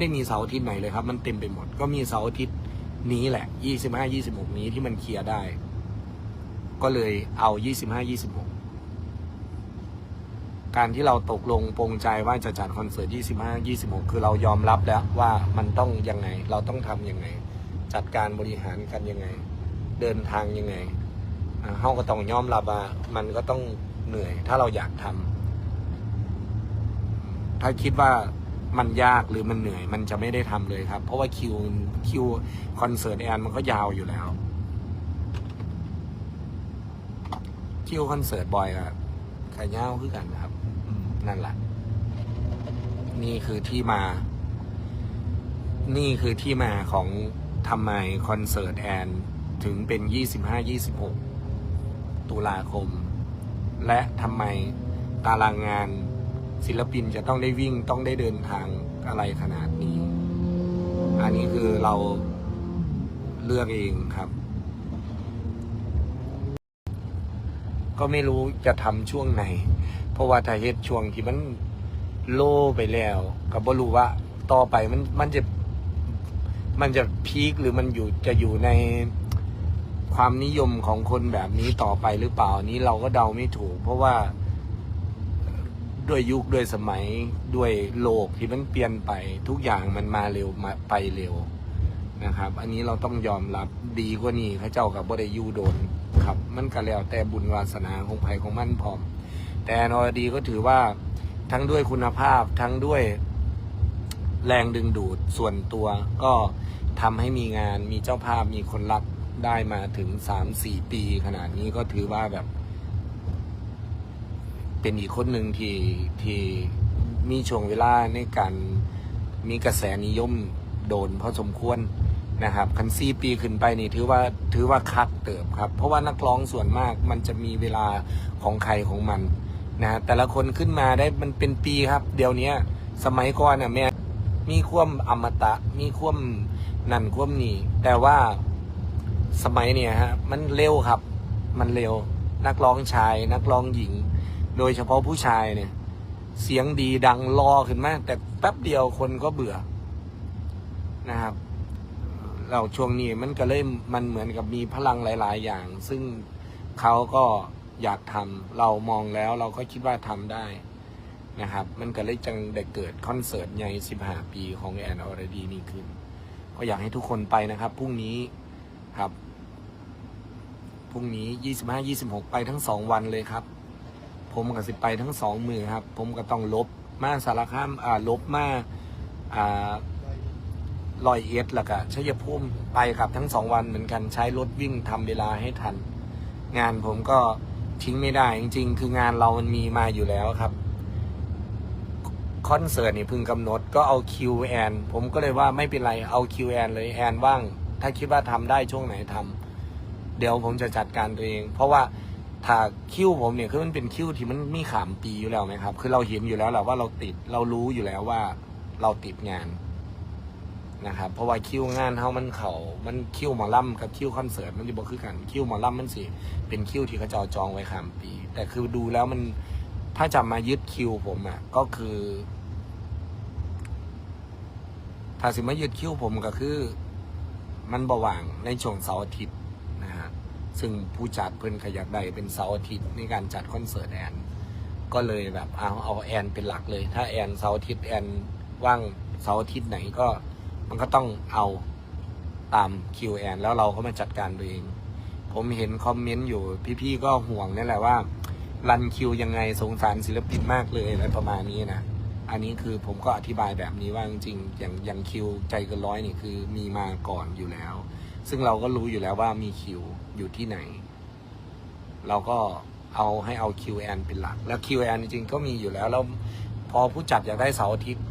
ได้มีเสาร์อาทิตย์ไหนเลยครับ มันเต็มไปหมด ก็มีเสาร์อาทิตย์นี้แหละยี่สิบห้ายี่สิบหกนี้ที่มันเคลียร์ได้ ก็เลยเอายี่สิบห้ายี่สิบหกการที่เราตกลงปรงใจว่าจะจัดคอนเสิร์ตยี่สิบห้ายี่สิบหกคือเรายอมรับแล้วว่ามันต้องยังไง เราต้องทำยังไง จัดการบริหารกันยังไง เดินทางยังไงเฮาก็ต้องยอมรับว่ามันก็ต้องเหนื่อย ถ้าเราอยากทำถ้าคิดว่า มันยากหรือมันเหนื่อย มันจะไม่ได้ทำเลยครับ เพราะว่าคิวคิวคอนเสิร์ตแอนมันก็ยาวอยู่แล้ว คิวคอนเสิร์ตบอยอะขายาวคือกันครับนั่นแหละ นี่คือที่มา นี่คือที่มาของทำไมคอนเสิร์ตแอนถึงเป็น 25-26 ตุลาคม และทำไมตารางงาน ศิลปินจะต้องได้วิ่งต้องได้เดินทางอะไรขนาดนี้ อันนี้คือเราเลือกเองครับ ก็ไม่รู้จะทำช่วงไหน เพราะว่าถ้าเฮ็ดช่วงที่มันโล่ไปแล้ว ก็บ่รู้ว่าต่อไปมันมันจะมันจะพีคหรือมันอยู่จะอยู่ในความนิยมของคนแบบนี้ต่อไปหรือเปล่าอันนี้เราก็เดาไม่ถูก เพราะว่า ด้วยยุคด้วยสมัยด้วยโลกที่มันเปลี่ยนไปทุกอย่างมันมาเร็วมาไปเร็วนะครับ อันนี้เราต้องยอมรับดีกว่านี้พระเจ้ากับบ่ได้ยูโดนครับ มันก็แล้วแต่บุญวาสนาของไผของมันพร้อม แต่นอดีก็ถือว่าทั้งด้วยคุณภาพทั้งด้วยแรงดึงดูดส่วนตัวก็ทำให้มีงานมีเจ้าภาพมีคนรับได้มาถึงสามสี่ปีขนาดนี้ก็ถือว่าแบบ เป็นอีกคนหนึ่งที่ที่มีช่วงเวลาในการมีกระแสนิยมโดนพอสมควรนะครับคันซีปีขึ้นไปนี่ถือว่าถือว่าคักเติบครับ เพราะว่านักร้องส่วนมากมันจะมีเวลาของใครของมันนะแต่ละคนขึ้นมาได้มันเป็นปีครับ เดี๋ยวนี้สมัยก่อนน่ะแม่มีความอมตะ มีความนั่นความนี่ แต่ว่าสมัยเนี่ยฮะมันเร็วครับ มันเร็วนักร้องชาย นักร้องหญิง โดยเฉพาะผู้ชายเนี่ย เสียงดีดังรอขึ้นมาแต่แป๊บเดียวคนก็เบื่อนะครับ เราช่วงนี้มันก็เลยมันเหมือนกับมีพลังหลาย ๆ อย่าง ซึ่งเขาก็อยากทำเรามองแล้วเราก็คิดว่าทำได้นะครับ มันก็เลยจังได้เกิดคอนเสิร์ตใหญ่15 ปีของแอนออร์ดีนี่ขึ้น ก็อยากให้ทุกคนไปนะครับพรุ่งนี้ครับพรุ่งนี้ 25 26 ไปทั้งสองวันเลยครับ ผมกับสิไปทั้งสองมือครับ ผมก็ต้องลบมาสารคามอ่าลบมาอ่าลอยเอ็ดแล้วก็ชัยภูมิไปครับทั้งสองวันเหมือนกันใช้รถวิ่งทำเวลาให้ทัน งานผมก็ทิ้งไม่ได้จริง ๆ คืองานเรามันมีมาอยู่แล้วครับคอนเสิร์ตนี่พิ่งกำหนดก็เอาคิวแอนผมก็เลยว่าไม่เป็นไรเอาคิวแอนเลยแอนว่าง ถ้าคิดว่าทำได้ช่วงไหนทำเดี๋ยวผมจะจัดการตัวเอง เพราะว่า ถ้าคิวผมเนี่ยคือมันเป็นคิวที่มันมีขามปีอยู่แล้วไหมครับ คือเราเห็นอยู่แล้วแหละว่าเราติดเรารู้อยู่แล้วว่าเราติดงานนะครับ เพราะว่าคิวงานเขามันเขามันคิวหมอลำกับคิวคอนเสิร์ตมันจะบอกคือกันคิวหมอลำมันสิเป็นคิวที่เขาจอจองไว้ขามปี แต่คือดูแล้วมันถ้าจะมายึดคิวผมอะ ก็คือ ถ้าสิมายึดคิวผมก็คือ มันบว่างในช่วงเสาร์อาทิตย์ ซึ่งผู้จัดเพิ่อนขยักได้เป็นเสาร์อาทิตย์ในการจัดคอนเสิร์ตแอน ก็เลยแบบเอาเอาแอนเป็นหลักเลย ถ้าแอนเสาร์อาทิตย์แอนว่างเสาร์อาทิตย์ไหนก็มันก็ต้องเอาตามคิวแอนแล้วเราก็มาจัดการตัวเอง ผมเห็นคอมเมนต์อยู่พี่ๆก็ห่วงนี่แหละว่ารันคิวยังไงสงสารศิลปินมากเลยอะไรประมาณนี้นะอันนี้คือผมก็อธิบายแบบนี้ว่าจริงๆอย่างอย่างคิวใจเกินร้อยนี่คือมีมาก่อนอยู่แล้ว ซึ่งเราก็รู้อยู่แล้วว่ามีคิว อยู่ที่ไหน เราก็เอาให้เอาคิวแอนเป็นหลัก แล้วคิวแอนจริงๆก็มีอยู่แล้วแล้วพอผู้จัดอยากได้เสาร์อาทิตย์